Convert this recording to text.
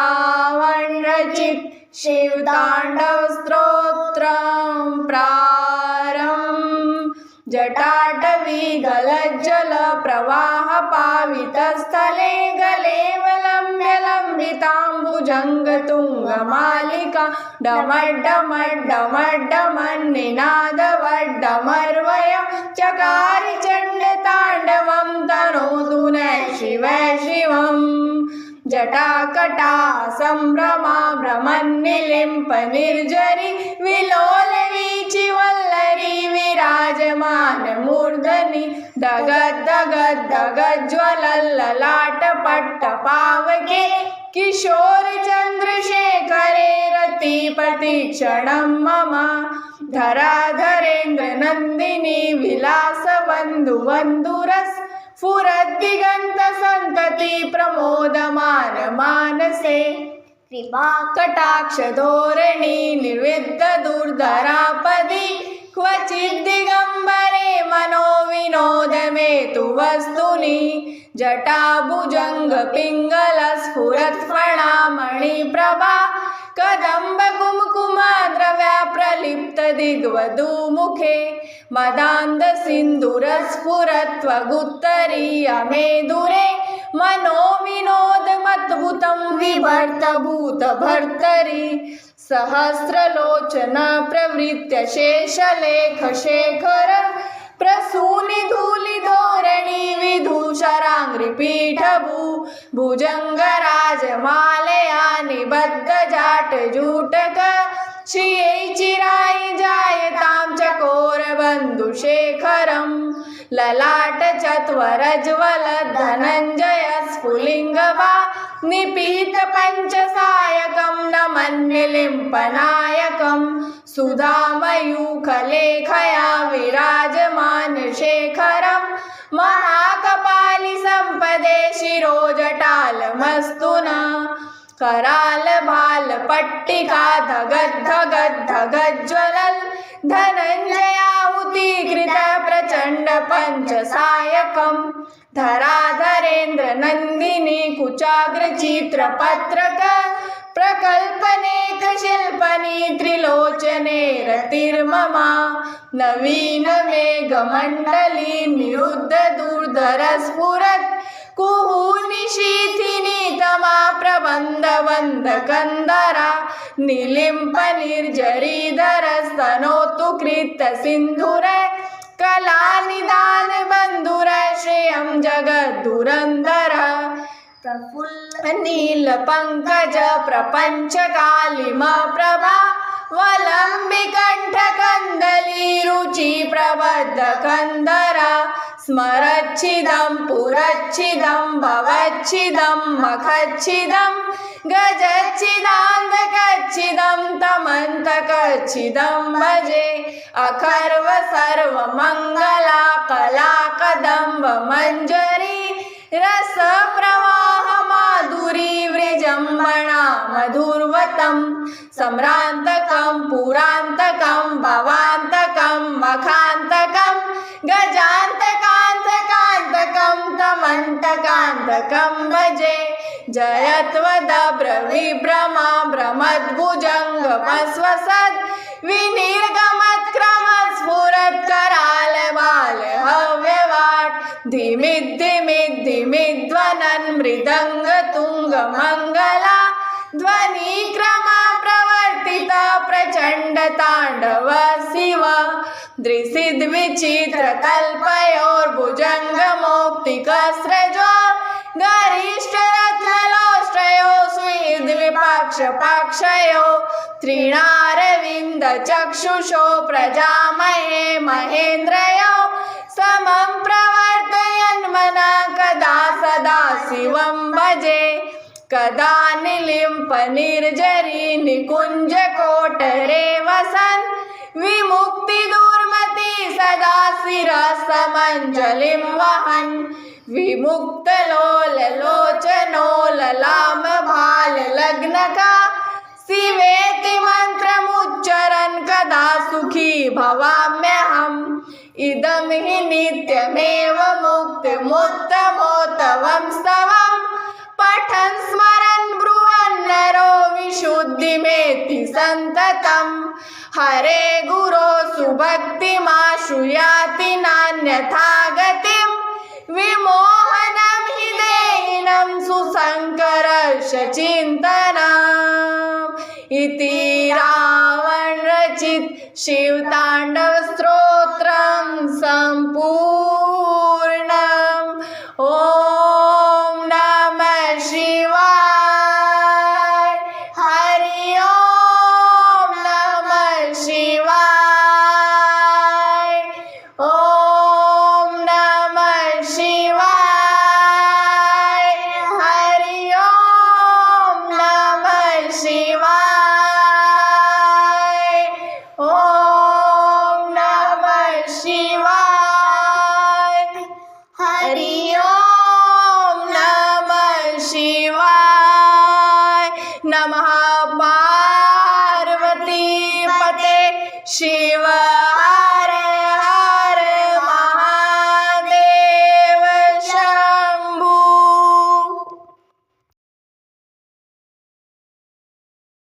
रावण रचित शिवतांडव स्तोत्रं प्रारंभ जटाटवी गलज्जल प्रवाह पावितस्थले गलेवलम्ब्य लम्बिताम्बुजङ्गतुङ्गमालिका डमड्डमड्डमड्डमन्निनादवड्डमर्वयं चकारि चण्डताण्डवं तनोतु नः शिव शिवम् जटाकटा सम्भ्रमा भ्रमन् निलिम्प निर्झरि विलोलीचिवल्लरि विराजमानमूर्धनि दगद् धगद् धग ज्वल किशोरचन्द्रशेखरे रतिप्रतीक्षणं मम धरा धरेन्द्र नन्दिनी विलासबन्धुबन्धुरस्य विलासबन्धु बन्धुरस् स्फुरद्दिगन्त सन्तति प्रमोदमान मानसे कृपा कटाक्षधोरणी निर्विद्ध दुर्धरापदि। क्वचिद् दिगम्बरे मनो विनोद मे तु वस्तुनि जटाभुजङ्गपिङ्गलस्फुरत्फणामणिप्रभा कदम्बकुङ्कुमद्रव्या प्रलिप्तदिग्वधूमुखे मदान्धसिन्दूरस्फुरत्वगुत्तरीयमेदुरे मनो विनोदमद्भुतं विभर्तभूतभर्तरि सहस्रलोचन प्रवृत्य शेषलेखशेखर प्रसूनिधूलिधोरणि विधूषराङ्घ्रिपीठभू भुजङ्गराजमालया निबद्धजाटजूटक श्रियै चकोरबन्धुशेखरम् ललाटचत्वरज्वलद्धनञ्जय स्फुलिङ्गवा निपीतपञ्चसायकं न मन्निलिम्पनायकं सुधामयूखलेखया विराजमानशेखरं महाकपालिसम्पदे शिरोजटालमस्तु न करालबालपट्टिका धगद्धगद्धगज्ज्वलल् धनञ्जयाहुतीकृत प्रचण्ड पञ्चसायकं धराधरेन्द्र नन्दिनी कुचाग्रचित्रपत्रक प्रकल्पनेकशिल्पनी त्रिलोचने रतिर्ममा. नवीन मेघमण्डली निरुद्ध दुर्धर स्फुरत्. कुहूनिशीथिनी तमा प्रबन्धवन्दकन्दरा निलिम्प निर्जरीधरस्तनोतु कृतसिन्धुर कलानिदान बन्धुर श्रियं जगद्धुरन्धर प्रफुल्ल नीलपङ्कज प्रपञ्चकालिम प्रभा वलम्बिकण्ठकन्दली रुचि प्रबद्धकन्दरा स्मरच्छिदं, पुरच्छिदं, भवच्छिदं, मखच्छिदं गजच्छिदान्धकच्छिदं तमन्तकच्छिदं भजे। अखर्व सर्वमङ्गला कला कदम्ब मञ्जरी, रसप्रवाह, माधुरी विजृम्भणा मधुर्वतं, सम्रान्तकं, पुरान्तकं, भवान्तकं, मखान्तकं गजान्तकान्तकान्तकं तमन्तकान्तकं भजे। जयत्वदब्रविभ्रमा भ्रमद्भुजङ्गमस्वसद् विनिर्गमत्क्रमस्फुरत्कराल बाल हव्यवाट् धिमिद्धिमिद्धिमिध्वनन् मृदङ्गतुङ्गमङ्गला ध्वनिक्रम प्रवर्तित प्रचण्डताण्डव शिव दृशिद्विचित्रकल्पयोर्भुजङ्गमौक्तिकस्रजो गरिष्ठरत्नलोष्ट्रयो सुहृद्विपाक्षपाक्षयो त्रिणारविन्दचक्षुषो, प्रजामहे महेन्द्रयो, समं प्रवर्तयन्मना, कदा सदा शिवं भजे, कदा निलिम्पनिर्जरी निकुञ्जकोटरे वसन् विमुक्तिदुर्मति सदा शिरसमञ्जलिं वहन् विमुक्तलोललोचनो ललामभाललग्नका शिवेति मन्त्रमुच्चरन् कदा सुखी भवाम्यहम्। इदं हि नित्यमेव मुक्तिमुत्तमोत्तमं स्तवम्। पठन् स्मरन् ब्रुवन् नरो विशुद्धिमेति सन्ततम्। हरे गुरो सुभक्तिमाश्रुयाति नान्यथा गतिम् विमोहनं हि देहिनं सुसङ्करश इति रावणरचित शिवताण्डवस्तोत्रं सम्पूर्णम् हरि